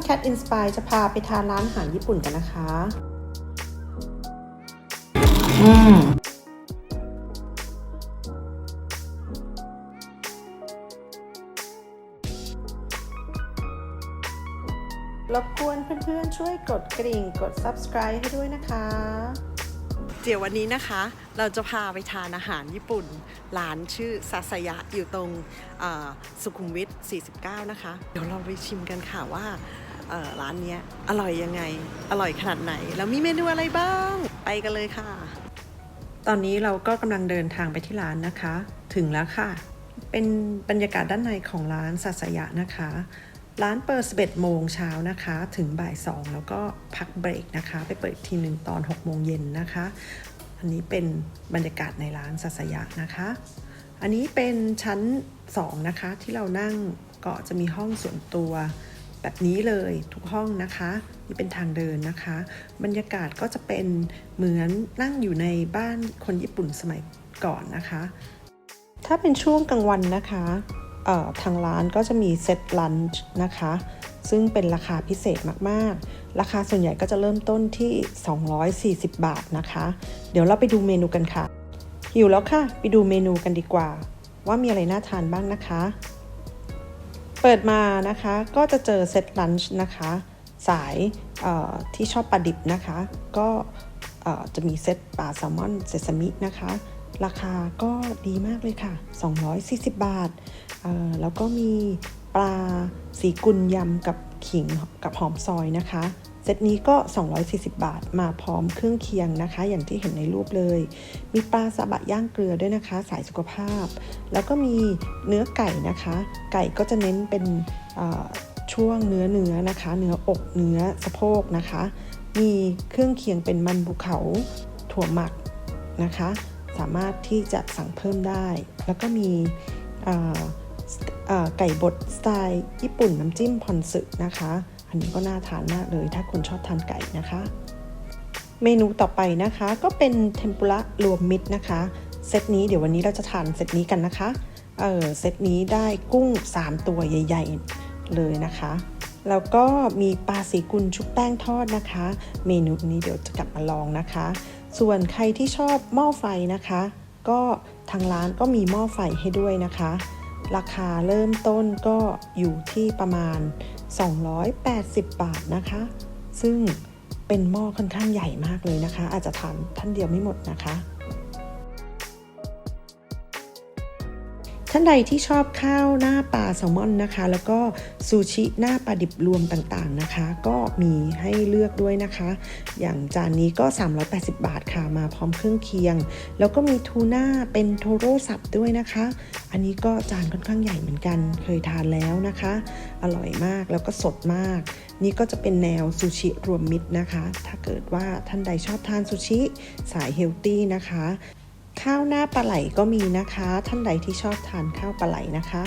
วันนี้ช่อง Cat Inspire จะพาไปทานร้านอาหารญี่ปุ่นกันนะคะ อืมรบกวนเพื่อนๆช่วยกดกริ่งกด subscribe ให้ด้วยนะคะ เดี๋ยววันนี้นะคะ เราจะพาไปทานอาหารญี่ปุ่น ร้านชื่อซาสยะอยู่ตรงสุขุมวิท 49 นะคะ เดี๋ยวเราไปชิมกันค่ะว่า ร้านนี้อร่อยยังไง อร่อยขนาดไหน แล้วมีเมนูอะไรบ้าง ไปกันเลยค่ะ ตอนนี้เราก็กำลังเดินทางไปที่ร้านนะคะ ถึงแล้วค่ะ เป็นบรรยากาศด้านในของร้านสัสยะนะคะ ร้านเปิด 11 โมงเช้านะคะ ถึงบ่าย 2 แล้วก็พักเบรกนะคะ ไปเปิดทีหนึ่งตอน 6 โมงเย็นนะคะ อันนี้เป็นบรรยากาศในร้านสัสยะนะคะ อันนี้เป็นชั้น 2 นะคะที่เรานั่งก็จะมีห้องส่วนตัว แบบนี้เลยทุกห้องนะคะนี่เป็นทางเดินนะคะ บรรยากาศก็จะเป็นเหมือนนั่งอยู่ในบ้านคนญี่ปุ่นสมัยก่อนนะคะ ถ้าเป็นช่วงกลางวันนะคะทางร้านก็จะมีเซตลันช์นะคะ ซึ่งเป็นราคาพิเศษมากๆ ราคาส่วนใหญ่ก็จะเริ่มต้นที่ 240 บาทนะคะ เดี๋ยวเราไปดูเมนูกันค่ะ หิวแล้วค่ะ ไปดูเมนูกันดีกว่า ว่ามีอะไรน่าทานบ้างนะคะ เปิดมานะคะก็จะเจอเซตลันช์นะคะ สายที่ชอบปลาดิบนะคะ ก็จะมีเซตปลาแซลมอนเซซามินะคะ ราคาก็ดีมากเลยค่ะ 240 บาทเอ่อแล้วก็มีปลาสีกุลยำกับขิงกับหอมซอยนะคะ เซตนี้ก็ 240 บาทมาพร้อมเครื่องเคียงนะคะ อย่างที่เห็นในรูปเลย มีปลาซาบะย่างเกลือด้วยนะคะ สายสุขภาพ แล้วก็มีเนื้อไก่นะคะ ไก่ก็จะเน้นเป็นช่วงเนื้อเนื้อนะคะ เนื้ออกเนื้อสะโพกนะคะ มีเครื่องเคียงเป็นมันภูเขาถั่วหมักนะคะ สามารถที่จะสั่งเพิ่มได้ แล้วก็มีไก่บดสไตล์ญี่ปุ่นน้ำจิ้มพอนสึนะคะ อันนี้ก็น่าทานมากเลยถ้าคุณชอบทานไก่นะคะ เมนูต่อไปนะคะก็เป็นเทมปุระรวมมิตรนะคะเซตนี้เดี๋ยววันนี้เราจะทานเซตนี้กันนะคะ เออเซตนี้ได้กุ้ง 3 ตัวใหญ่ ๆ เลยนะคะ แล้วก็มีปลาสีกุลชุบแป้งทอดนะคะ เมนูนี้เดี๋ยวจะกลับมาลองนะคะ ส่วนใครที่ชอบหม้อไฟนะคะ ก็ทางร้านก็มีหม้อไฟให้ด้วยนะคะ ราคาเริ่มต้นก็อยู่ที่ประมาณ 280 บาทนะคะ ซึ่งเป็นหม้อค่อนข้างใหญ่มากเลยนะคะ อาจจะทานท่านเดียวไม่หมดนะคะ ท่านใดที่ชอบข้าวหน้าปลาแซลมอนนะคะ แล้วก็ซูชิหน้าปลาดิบรวมต่างๆนะคะ ก็มีให้เลือกด้วยนะคะ อย่างจานนี้ก็ 380 บาทค่ะมาพร้อมเครื่องเคียง แล้วก็มีทูน่าเป็นโทโร่สับด้วยนะคะ อันนี้ก็จานค่อนข้างใหญ่เหมือนกันเคยทานแล้วนะคะ อร่อยมากแล้วก็สดมาก นี่ก็จะเป็นแนวซูชิรวมมิตรนะคะ ถ้าเกิดว่าท่านใดชอบทานซูชิสายเฮลตี้นะคะ ข้าวหน้าปลาไหลก็มีนะคะ ท่านใดที่ชอบทานข้าวปลาไหลนะคะ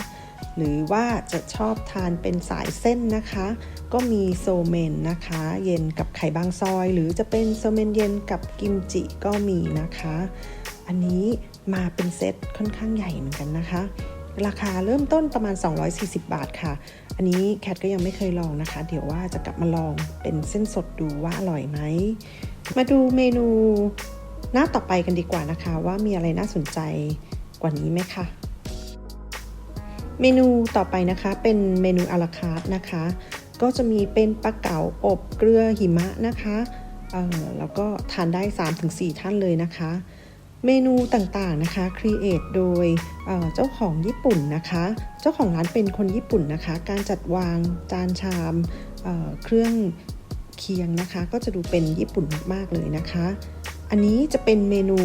หรือว่าจะชอบทานเป็นสายเส้นนะคะ ก็มีโซเมนนะคะ เย็นกับไข่บางซอย หรือจะเป็นโซเมนเย็นกับกิมจิก็มีนะคะ อันนี้มาเป็นเซตค่อนข้างใหญ่เหมือนกันนะคะ ราคาเริ่มต้นประมาณ 240 บาทค่ะ อันนี้แคทก็ยังไม่เคยลองนะคะ เดี๋ยวว่าจะกลับมาลองเป็นเส้นสดดูว่าอร่อยไหม มาดูเมนู หน้าต่อไปกันดีกว่านะคะว่ามีอะไรน่าสนใจกว่านี้ไหมคะเมนูต่อไปนะคะเป็นเมนูอาราคาร์ทนะคะ ก็จะมีเป็นปลาเก๋าอบเกลือหิมะนะคะเออแล้วก็ทานได้ 3-4 ท่านเลยนะคะ เมนูต่างๆนะคะครีเอทโดยเเจ้าของญี่ปุ่นนะคะ เจ้าของร้านเป็นคนญี่ปุ่นนะคะ การจัดวางจานชามเเครื่องเคียงนะคะ ก็จะดูเป็นญี่ปุ่นมากๆเลยนะคะ อันนี้จะเป็นเมนู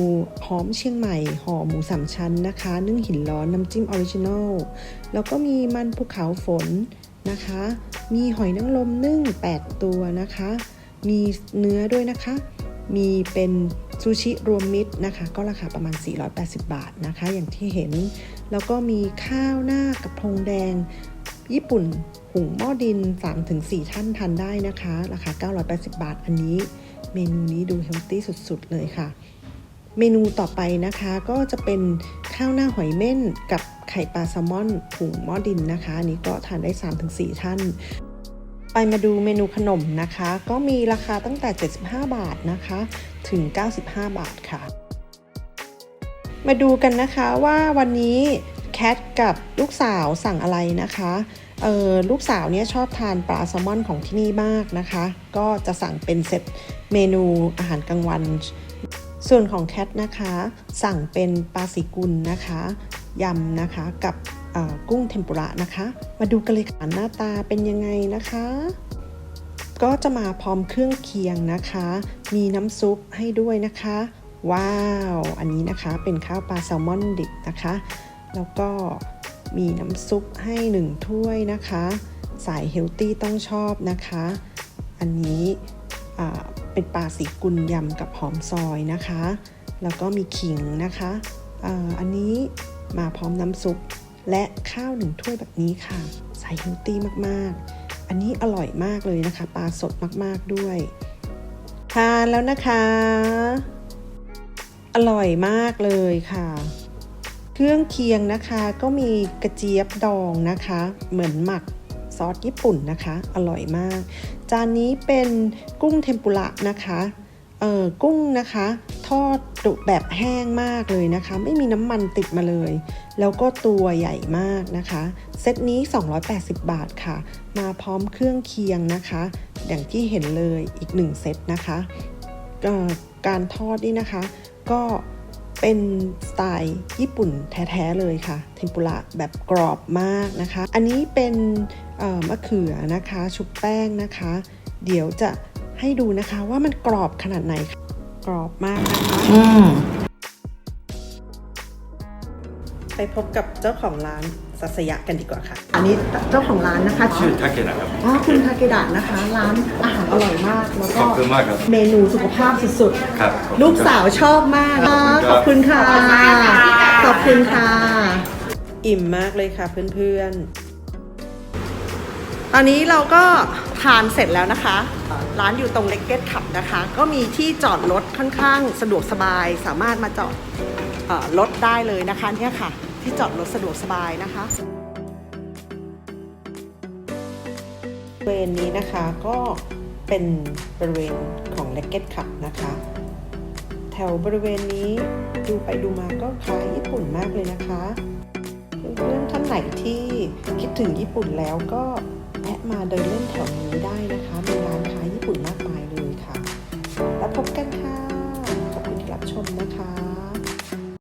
หอมเชียงใหม่ห่อหมูสามชั้นนะคะ นึ่งหินร้อนน้ำจิ้มออริจินอลแล้วก็มีมันภูเขาฝนนะคะ มีหอยนางรมนึ่ง 8 ตัวนะคะ มีเนื้อด้วยนะคะ มีเป็นซูชิรวมมิตรนะคะ ก็ราคาประมาณ 480 บาทนะคะ อย่างที่เห็น แล้วก็มีข้าวหน้ากระพงแดง ญี่ปุ่นหุงหม้อดิน 3-4 ท่านทานได้นะคะ ราคา 980 บาทอันนี้ เมนูนี้ดูเฮลตี้สุดๆ เลยค่ะ เมนูต่อไปนะคะก็จะเป็นข้าวหน้าหอยเม่นกับไข่ปลาแซลมอนหุงหม้อดินนะคะอันนี้ก็ทานได้ 3-4 ท่านไปไปมาดูเมนูขนมนะคะ ก็มีราคาตั้งแต่ 75 บาทนะคะ ถึง 95 บาทค่ะ มาดูกันนะคะว่าวันนี้แคทกับลูกสาวสั่งอะไรนะคะ เออลูกสาวเนี่ยชอบทานปลาแซลมอนของที่นี่มากนะคะ ก็จะสั่งเป็นเซตเมนูอาหารกลางวัน ส่วนของแคทนะคะ สั่งเป็นปลาสีกุลนะคะยำนะคะกับกุ้งเทมปุระนะคะ มาดูกันเลยค่ะหน้าตาเป็นยังไงนะคะ ก็จะมาพร้อมเครื่องเคียงนะคะ มีน้ำซุปให้ด้วยนะคะ ว้าว อันนี้นะคะเป็นข้าวปลาแซลมอนดิบนะคะ แล้วก็ มีน้ำซุปให้หนึ่งถ้วยนะคะ สายเฮลตี้ต้องชอบนะคะ อันนี้เป็นปลาสีกุลยำกับหอมซอยนะคะ แล้วก็มีขิงนะคะอ,อันนี้มาพร้อมน้ำซุปและข้าวหนึ่งถ้วยแบบนี้ค่ะสายเฮลตี้มากๆ อันนี้อร่อยมากเลยนะคะ ปลาสดมากๆด้วย ทานแล้วนะคะ อร่อยมากเลยค่ะ เครื่องเคียงนะคะก็มีกระเจี๊ยบดองนะคะ เหมือนหมักซอสญี่ปุ่นนะคะ อร่อยมาก จานนี้เป็นกุ้งเทมปุระนะคะเออกุ้งนะคะ ทอดดุแบบแห้งมากเลยนะคะ ไม่มีน้ำมันติดมาเลย แล้วก็ตัวใหญ่มากนะคะ เซตนี้ 280 บาทค่ะ มาพร้อมเครื่องเคียงนะคะ อย่างที่เห็นเลยอีก 1 เซตนะคะการทอดนี่นะคะ ก็ เป็นสไตล์ญี่ปุ่นแท้ๆเลยค่ะ เทมปุระแบบกรอบมากนะคะ อันนี้เป็นมะเขือนะคะ ชุบแป้งนะคะ เดี๋ยวจะให้ดูนะคะว่ามันกรอบขนาดไหน กรอบมากนะคะ ไปพบกับเจ้าของร้านสัสยะกันดีกว่าค่ะ อันนี้เจ้าของร้านนะคะชื่อทาเกะนะครับอ๋อคุณทาเกดะนะคะ ร้านอาหารอร่อยมาก แล้วขก็อบคุณมากครับ เมนูสุขภาพสุดครับๆลูกสาวชอบมากขอบคุณครับขอบคุณค่ะ ขอบคุณค่ะ อิ่มมากเลยค่ะเพื่อนๆ ตอนนี้เราก็ทานเสร็จแล้วนะคะ ร้านอยู่ตรงเลกเก็ตขับนะคะ ก็มีที่จอดรถค่อนข้างสะดวกสบาย สามารถมาจอดเออรถได้เลยนะคะเนี่ยค่ะ ที่จอดรถสะดวกสบายนะคะบริเวณนี้นะคะก็เป็นบริเวณของเลกเก็ตขับนะคะ แถวบริเวณนี้ดูไปดูมาก็คล้ายญี่ปุ่นมากเลยนะคะเพื่อนท่านไหนที่คิดถึงญี่ปุ่นแล้วก็แวะมาเดินเล่นแถวนี้ได้นะคะมีร้านค้าญี่ปุ่นมาก